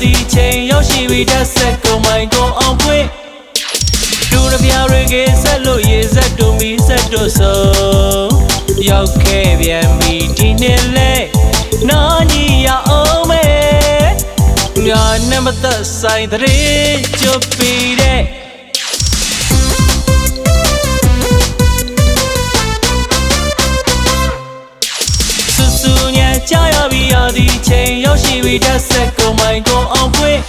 ဒီချိန်ရောက်ရှိပြီတက်ဆက်ကုန်မိုင်ကုန်အောင်ပွင့်ဒူရပြရေကဆက်လို့ရေဆက်တူမီဆက်တူဆုံးရောက်ခဲ့ပြန်ပြီဒီနေ့လဲနာညီရအောင်မဲငါနဲ့မသက်ဆိုင်တဲ့ကြွပီတဲ့ဆူဆူညာကြာရ ပြီရသည်ချိန်ရောက်ရှိပြီတက်ဆက်ကိုမိုင်ကိုအောင်ပွင့်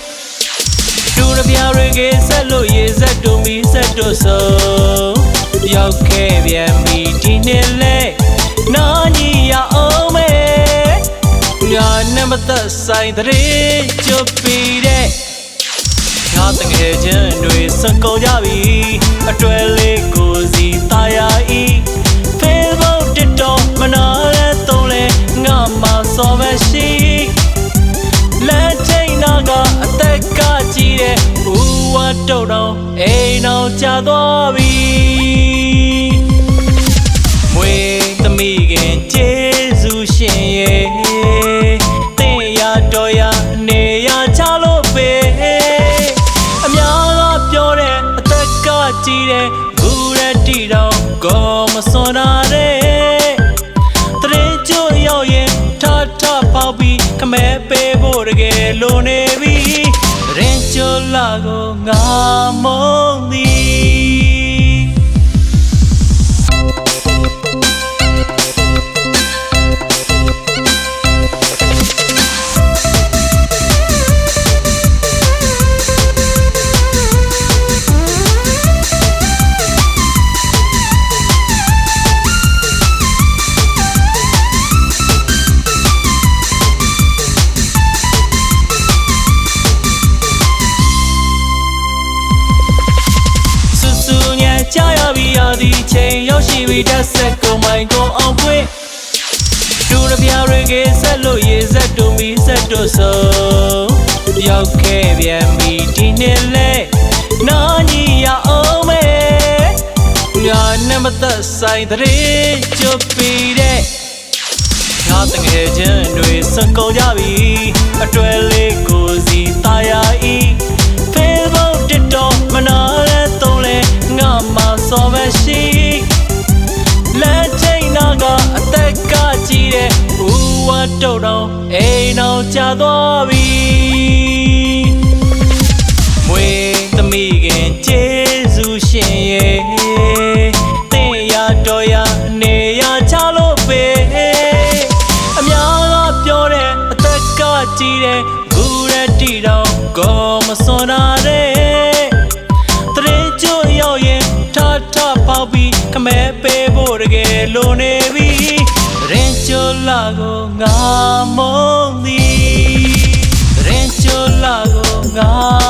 ဒူရပြရေကဆက်လို့ရေဆက်တုံမီဆက်တို့ဆုံးရောက်ခဲ့ပြန်ပြီဒီနေ့လဲနာညီရအောင်မဲညာနဲ့မသက်ဆိုင်တဲ့ကြွပြီးတဲ့ငါတကယ်ချင်းတွေစကုန်ကြပြီအတွဲလေး တ်တုံတော့အိမ်အောင်ကြသွားပြီမွေသမီးခင်ကျေးဇူးရှင်ရဲ့တင်ရတော်ရနေရချလို့ပဲအများကပြောတဲ့အသက်ကကြီးတဲ့ဘူးရတီတော့ကောမစွန်တာတဲ့တရင်ကျိုးရောက်ရင်ထထပေါက်ပြီးခမဲပေးဖို့တကယ်လိုနေပြီတရင်ကျိုး လာကို ပြီရသည်ချိန်ရောက်ရှိပြီတက်ဆက်ကိုမိုင်ကိုအောင်ပွင့်ဒူရပြရေကဆက်လို့ရေဆက်တုံမီဆက်တို့ဆုံးရောက်ခဲ့ပြန်ပြီဒီနေ့လဲနာညီရအောင်မဲညာနဲ့မသက်ဆိုင်တဲ့ကြွပြီးတဲ့ငါတငယ်ချင်းတွေစကုန်ကြပြီအတွဲလေးကိုစီตาย တ်တုံတော့အိမ်အောင်ကြသွားပြီမွေသမီးခင်ကျေးဇူးရှင်ရဲ့တင်ရတော်ရနေရချလို့ပဲအများကပြောတဲ့အသက်ကကြီးတဲ့ဘူးရတီတော့ကောမစွန်တာတဲ့တရင်ကျိုးရောက်ရင်ထထပေါက်ပြီးခမဲပေးဖို့တကယ်လိုနေပြီ ချိုလာကိုငါမုန်းသည်တရင်ချိုလာကိုငါ